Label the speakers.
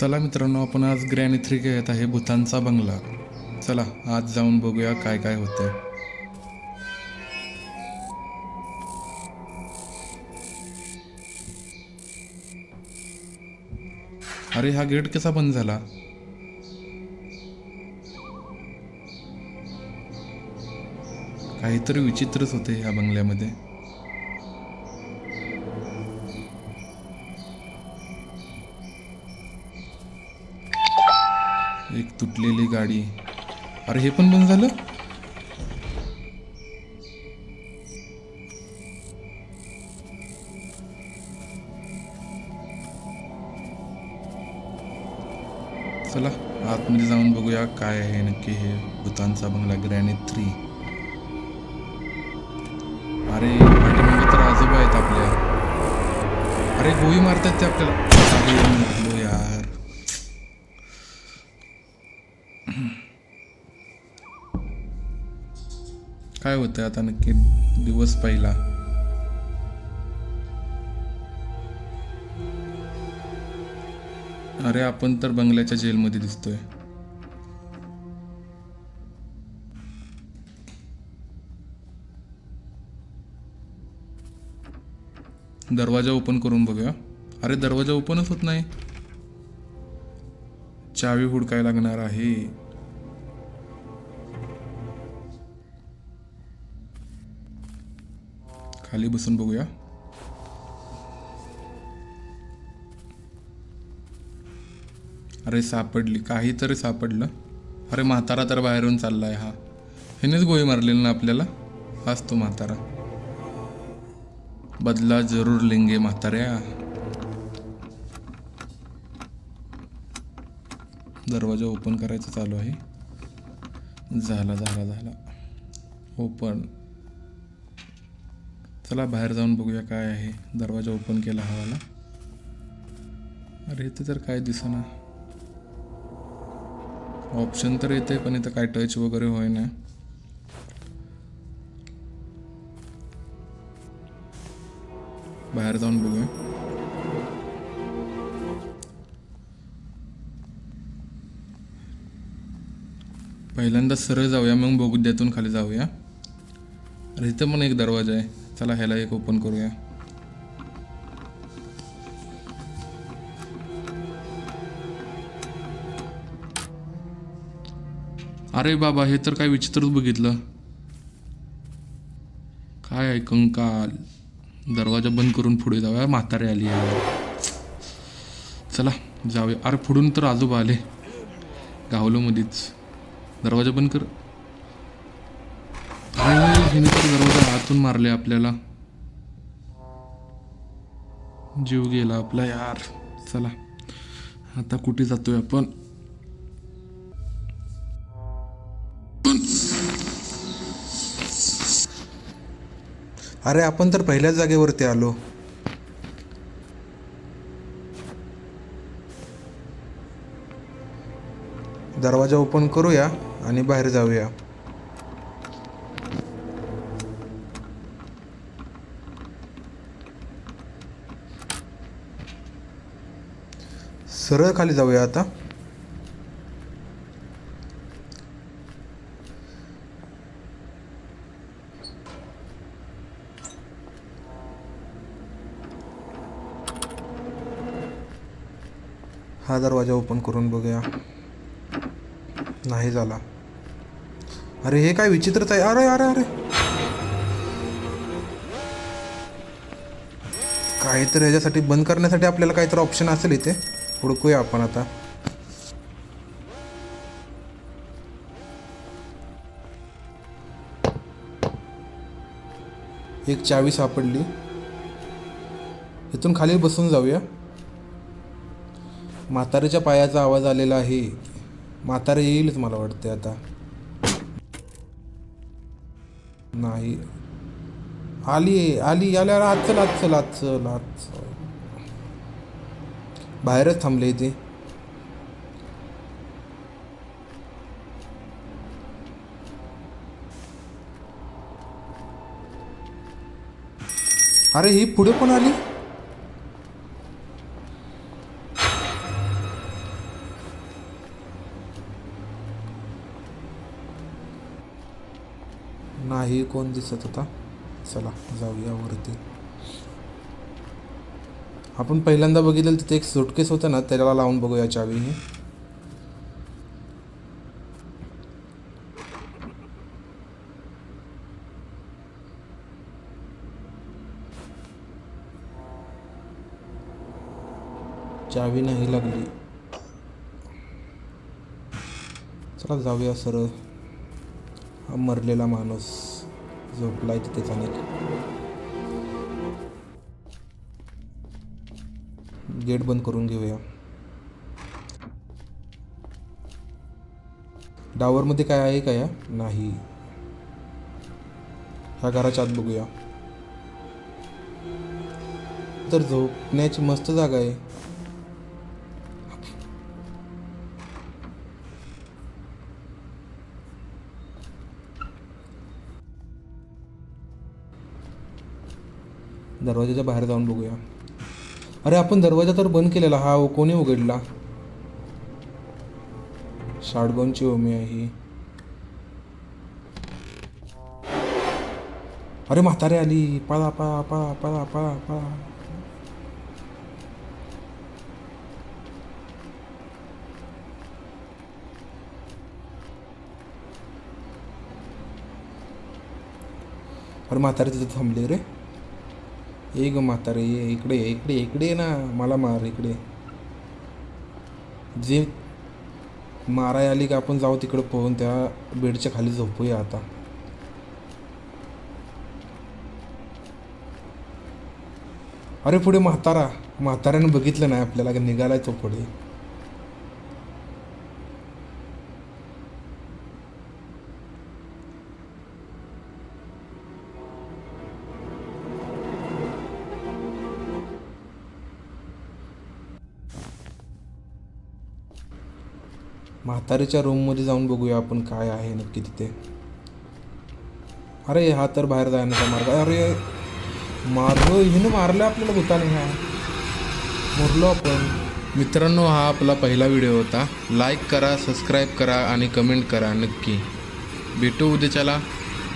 Speaker 1: चला मित्रांनो आपण आज ग्रॅनी थ्री घेत आहे भूतानचा बंगला. चला आज जाऊन बघूया काय काय होतंय. अरे हा गेट कसा बंद झाला? काहीतरी विचित्रच होते ह्या बंगल्यामध्ये. एक तुटलेली गाडी. अरे हे पण बंद झालं? चला आतमध्ये जाऊन बघूया काय आहे नक्की हे भूतानचा बंगला ग्रॅनेट थ्री अरे पाठीमागे तर आजोबा आहेत आपल्या. अरे गोळी मारतात ते आपल्याला. काय होतं आता नक्की दिवस पहिला? अरे आपण तर बंगल्याच्या जेलमध्ये दिसतोय. दरवाजा ओपन करून बघूया. अरे दरवाजा ओपनच होत नाही. चावी हुडकाय लागणार आहे. खाली बसून बघूया. अरे सापडली काहीतरी सापडलं. अरे म्हातारा तर बाहेरून चाललाय हा. ह्यानेच गोळी मारलेली ना आपल्याला? हाच तो म्हातारा. बदला जरूर लिंगे म्हाताऱ्या. दरवाजा ओपन करायचं चालू आहे. झाला झाला झाला. ओपन चला बाहेर जाऊन बघूया काय आहे. दरवाजा ओपन केला हवाला. अरे इथे तर काय दिसना. ऑप्शन तर येते पण इथं काय टच वगैरे होईना. बाहेर जाऊन बघूया. पहिल्यांदा सरळ जाऊया मग बघू द्यातून खाली जाऊया. अरे इथं पण एक दरवाजा आहे. चला ह्याला एक ओपन करूया. अरे बाबा हे तर काय विचित्रच बघितलं. काय आहे कंकाल? दरवाजा बंद करून पुढे जाऊया म्हातारे आली आहे. चला जाऊया. अरे पुढून तर आजोबा आले. गावलो मध्येच दरवाजा बंद कर. हिने तर दरवाजा आतून मारले आपल्याला. जीव गेला आपला यार. चला आता कुठे जातोय आपण? अरे आपण तर पहिल्याच जागेवरती आलो. दरवाजा ओपन करूया आणि बाहेर जाऊया. सरळ खाली जाऊया आता. हा दरवाजा ओपन करून बघूया. नाही झाला. अरे हे काय विचित्रच आहे. अरे अरे अरे. काहीतरी ह्याच्यासाठी बंद करण्यासाठी आपल्याला काहीतरी ऑप्शन असेल इथे. हुडकूया आपण आता. एक चावी सापडली. इथून खाली बसून जाऊया. म्हाताऱ्याच्या पायाचा आवाज आलेला आहे. म्हातारे येईलच मला वाटते आता. नाही. आली आली आल्यावर आज चल आज चल आज चल आज चल. बाहेरच थांबले ते अरे ही पुढे पण आली? नाही कोण दिसत होता? चला जाऊया वरती. आपण पहिल्यांदा बघितलं तिथे एक सुटकेस होतं ना त्याला लावून बघूया चावी ही. चावी नाही लागली. चला जाऊया सरळ. हा मरलेला माणूस झोपलाय तिथेच अनेक गेट बंद करून घेऊया. डावरमध्ये काय आहे का या? नाही. ह्या घराच्या आत बघूया. तर झोपण्याची मस्त जागा आहे. दरवाजाच्या बाहेर जाऊन बघूया. अरे आपण दरवाजा तर बंद केलेला. हा कोणी उघडला? साडगोनची ओमी आहे. ही अरे म्हातारे आली. पळा पळा पळा पळा पळा पळा. अरे म्हातारे तिथे थांबले रे. ये ग म्हातारे ये इकडे इकडे इकडे ना मला मार इकडे जे माराय आली का आपण जाऊ तिकडे पोहून त्या बेडच्या खाली झोपूया आता अरे पुढे म्हातारा म्हाताऱ्यानं बघितलं नाही आपल्याला निघालाय तो पुढे म्हातारीच्या रूममध्ये जाऊन बघूया आपण काय आहे नक्की तिथे. अरे हा तर बाहेर जाण्याचा मार्ग. अरे मारलो हिनं मारलं आपल्याला भूताने हा. मरलो आपण. मित्रांनो हा आपला पहिला व्हिडिओ होता. लाईक करा सबस्क्राईब करा आणि कमेंट करा नक्की. भेटू उद्याच्याला